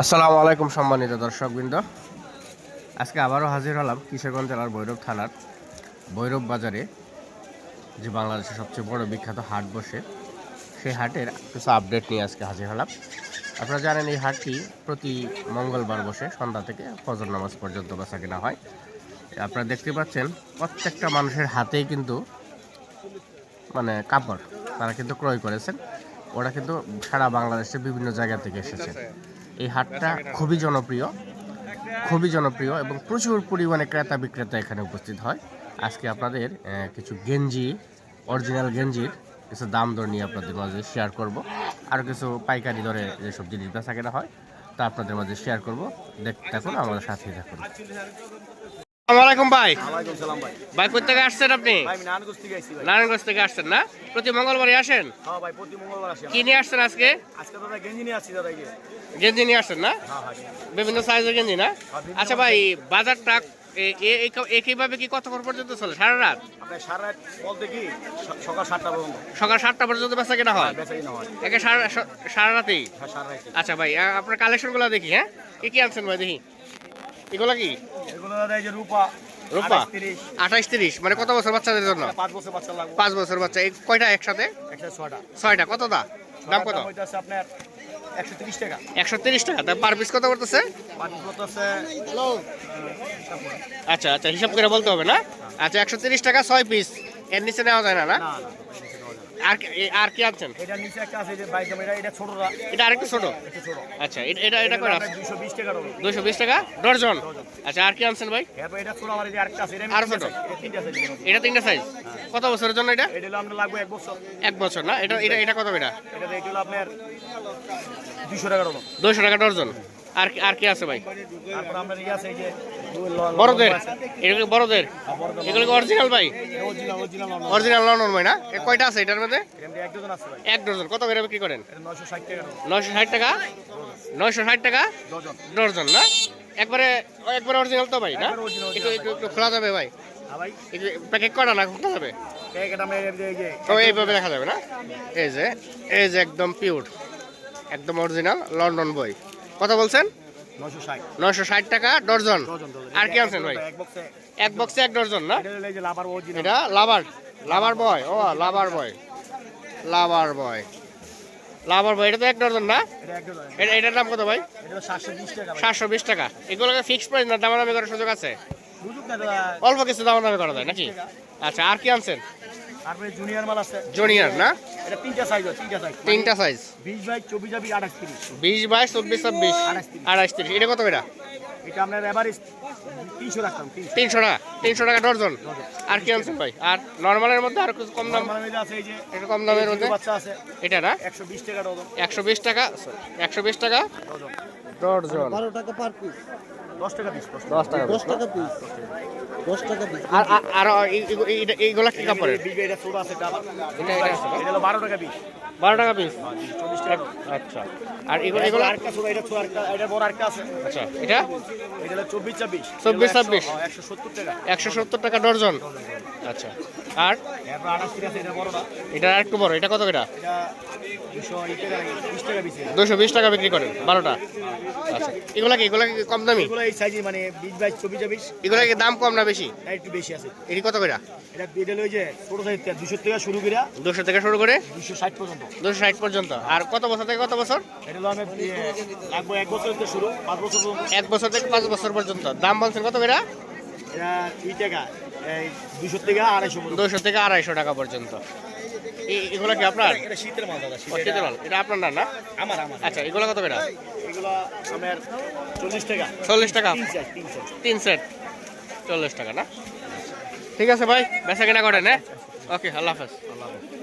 আসসালামু আলাইকুম সম্মানিত দর্শকবৃন্দ। আজকে আবারও হাজির হলাম কিশোরগঞ্জ জেলার ভৈরব থানার ভৈরব বাজারে, যে বাংলাদেশের সবচেয়ে বড় বিখ্যাত হাট বসে। সেই হাটের কিছু আপডেট নিয়ে আজকে হাজির হলাম। আপনারা জানেন এই হাটটি প্রতি মঙ্গলবার বসে সন্ধ্যা থেকে ফজর নামাজ পর্যন্ত বেচা কেনা হয়। আপনারা দেখতে পাচ্ছেন, প্রত্যেকটা মানুষের হাতেই কিন্তু মানে কাপড়, তারা কিন্তু ক্রয় করেছেন। ওরা কিন্তু সারা বাংলাদেশে বিভিন্ন জায়গা থেকে এসেছে এই হাটটা খুবই জনপ্রিয় খুবই জনপ্রিয় এবং প্রচুর পরিমাণে ক্রেতা বিক্রেতা এখানে উপস্থিত হয়। আজকে আপনাদের কিছু গেঞ্জি অরিজিনাল গেঞ্জির কিছু দাম দর নিয়ে আপনাদের মাঝে শেয়ার করব। আরও কিছু পাইকারি দরে যেসব জিনিস বেচা কেনা হয়, তা আপনাদের মাঝে শেয়ার করব। দেখতে থাকুন আমাদের সাথে থাকুন। আসসালামাইকুম ভাই। ভাই। আসছেন আপনি? নারায়ণগঞ্জ থেকে আসছেন না? প্রতি মঙ্গলবারে আসেন? হ্যাঁ কি নিয়ে আসছেন আজকে? গেঞ্জি নিয়ে আসছেন না? হ্যাঁ হ্যাঁ বিভিন্ন সাইজের গেঞ্জি না? আচ্ছা ভাই এ- এ- একইভাবে কি কতক্ষণ পর্যন্ত চলে সারা রাত? আপনার সারা রাত বলতে কি সকাল সাতটা পর্যন্ত। সকাল সাতটা পর্যন্ত বেচা কেনা হয়? হয় একে সারা সারা রাতেই? হ্যাঁ আচ্ছা ভাই আপনার কালেকশনগুলো দেখি হ্যাঁ? কি কি আনছেন ভাই দেখি। এগুলো কি? এগুলো দাদা এই যে রূপা রূপা? আঠাশ, তিরিশ। মানে কত বছর বাচ্চাদের জন্য? পাঁচ বছর বাচ্চা লাগবে। পাঁচ বছর বাচ্চা। কয়টা একসাথে? একসাথে ছয়টা। ছয়টা। কত দা? দাম কত? আপনার একশো তিরিশ টাকা। তা পার পিস কত করতেছে আচ্ছা আচ্ছা। হিসাব করে বলতে হবে না? আচ্ছা একশো তিরিশ টাকা ছয় পিস এর নিচে নেওয়া যায় না না। আর আর কি আনছেন এটার নিচে একটা আছে যে বাইক এটা এটা ছোটরা এটা আরেকটু ছোট? ছোট। আচ্ছা এটা এটা এটা কয়টা? দুশো বিশ টাকা হবে দুইশো বিশ টাকা? ডর্জন আচ্ছা আর কি আনছেন ভাই? এরপর এটা ছোট আমার যে আরেকটা আছে এটা আরও ছোট? তিনটা আছে এটা তিনটা সাইজ কত বছরের জন্য এটা? এটা হলো আপনার লাগবে এক বছর। এক বছর না? এটা এটা এটা কত এটা? এটা হলো আপনার দুশো টাকার মতো দুইশো টাকা ডর্জন আর আর কি আছে ভাই? ইয়ে বড়দের? এগুলো বড়দের? এগুলো অরিজিনাল ভাই। অরিজিনাল লন্ডন ভাই না? কয়টা আছে এটার মধ্যে? এক ডজন। কত করে বিক্রি করেন? এটা 960 টাকা ডজন। নয়শো ষাট টাকা। নয়শো ষাট টাকা? ডজন। না? একবারে একবারে অরিজিনাল তো ভাই না? একটু একটু খোলা যাবে ভাই। প্যাকেট করা না খোলা যাবে? এইভাবে দেখা যাবে না? এই যে এই যে একদম পিওর একদম অরিজিনাল লন্ডন বই। কত বলছেন? 960 নয়শো ষাট টাকা ডর্জন ডজন, ডজন। আর কি এটা আনছেন ভাই? এক বক্সে- এক ডর্জন না? এটা লাভার লাভার বয় ও lover boy. Lover boy. Lover boy এটা তো এক ডর্জন না? এটা ডজন। এটার দাম কত ভাই? এটা হলো 720 টাকা ভাই। সাতশো বিশ টাকা। এগুলোকে ফিক্সড প্রাইস না দামাদামি করার সুযোগ আছে। অল্প কিছু দামাদামি করা যায় নাকি? আচ্ছা আর কি আনছেন? তারপরে জুনিয়র মাল আছে। জুনিয়র না? এটা তিনটা সাইজ তিনটা সাইজ তিনটা সাইজ বিশ বাই চব্বিশ যাবি আঠাশ তিরিশ। বিশ বাইশ চব্বিশ ছাব্বিশ আঠাশ তিরিশ। এটা কত এটা? এটা আপনার এভারেজ রাখতাম টাকা তিনশো টাকা ডর্জন আর কি আনছেন ভাই? আর নর্মালের মধ্যে আর কিছু কম দাম? আছে এই যে একটু কম দামের মধ্যে? বাচ্চা আছে। এটা না? একশো বিশ টাকা ডজন। একশো বিশ টাকা? একশো বিশ টাকা? ডজন। ডর্জন বারো টাকা পার পিস দশ টাকা পিস দশ টাকা। দশ টাকা পিস আর আর- এইগুলা কি কাপড়ের? এটা এটা বারো টাকা পিস বারো টাকা পিস আচ্ছা। আর এগুলো এগুলো? এগুলো আরেকটা ছোট এটা ছোট আরেকটা এটা বড় আরেকটা আছে আচ্ছা এটা? এটা হলো চব্বিশ ছাব্বিশ। চব্বিশ, ছাব্বিশ। একশো সত্তর টাকা। একশো সত্তর টাকা ডর্জন আচ্ছা। আর? এটা একটু বড় এটা কত এটা দুশো বিশ টাকা বিক্রি করেন বারোটা? আচ্ছা এগুলা কি এগুলা কি কম দামি? মানে বিশ বাইশ চব্বিশ ছাব্বিশ। এগুলা কি দাম কম না বেশি? একটু বেশি আছে। এটি কত করে? এটা হলো ওই যে ছোট সাইজ দুশো টাকা শুরু করে দুশো থেকে শুরু করে দুশো ষাট পর্যন্ত। দুশো ষাট পর্যন্ত। আর কত বছর থেকে কত বছর? এটা আমি লাগবো এক বছর থেকে শুরু পাঁচ বছর পর্যন্ত। এক বছর থেকে পাঁচ বছর পর্যন্ত। দাম বলছেন কত করে? এটা এই টাকা। দুশো থেকে আড়াইশো দুশো থেকে আড়াইশো টাকা পর্যন্ত। এগুলো কি আপনার? এটা শীতের মাল দাদা শীতের শীতের মাল। এটা আপনার না না? আমার আমার। আচ্ছা এগুলো কত এগুলো আমার চল্লিশ টাকা। চল্লিশ টাকা? তিন সেট চল্লিশ টাকা না? ঠিক আছে ভাই বেচা কেনা করেন হ্যাঁ? ওকে আল্লাহ হাফেজ আল্লাহ হাফেজ।